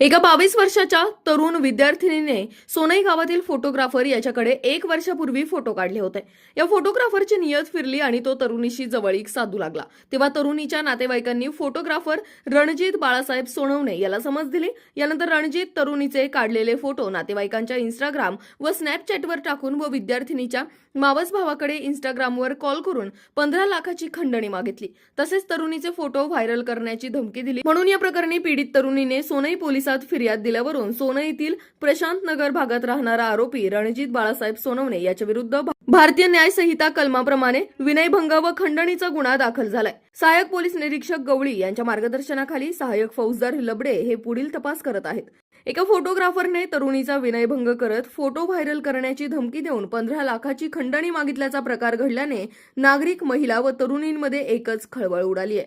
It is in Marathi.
एका बावीस वर्षाच्या तरुण विद्यार्थिनीने सोनई गावातील फोटोग्राफर याच्याकडे एक वर्षापूर्वी फोटो काढले होते. या फोटोग्राफरची नियत फिरली आणि तो तरुणीशी जवळीक साधू लागला. तेव्हा तरुणीच्या नातेवाईकांनी फोटोग्राफर रणजित बाळासाहेब सोनवणे याला समज दिली. यानंतर रणजित तरुणीचे काढलेले फोटो नातेवाईकांच्या इंस्टाग्राम व स्नॅपचॅटवर टाकून व विद्यार्थिनीच्या मावस भावाकडे इंस्टाग्रामवर कॉल करून पंधरा लाखाची खंडणी मागितली. तसेच तरुणीचे फोटो व्हायरल करण्याची धमकी दिली. म्हणून या प्रकरणी पीडित तरुणीने सोनई पोलीस पोलिसात फिर्याद दिल्यावरून सोनईतील प्रशांत नगर भागात राहणारा आरोपी रणजित बाळासाहेब सोनवणे याच्या विरुद्ध भारतीय न्याय संहिता कलमाप्रमाणे विनयभंग व खंडणीचा गुन्हा दाखल झालाय. सहाय्यक पोलीस निरीक्षक गवळी यांच्या मार्गदर्शनाखाली सहाय्यक फौजदार लबडे हे पुढील तपास करत आहेत. एका फोटोग्राफरने तरुणीचा विनयभंग करत फोटो व्हायरल करण्याची धमकी देऊन पंधरा लाखाची खंडणी मागितल्याचा प्रकार घडल्याने नागरिक महिला व तरुणींमध्ये एकच खळबळ उडाली आहे.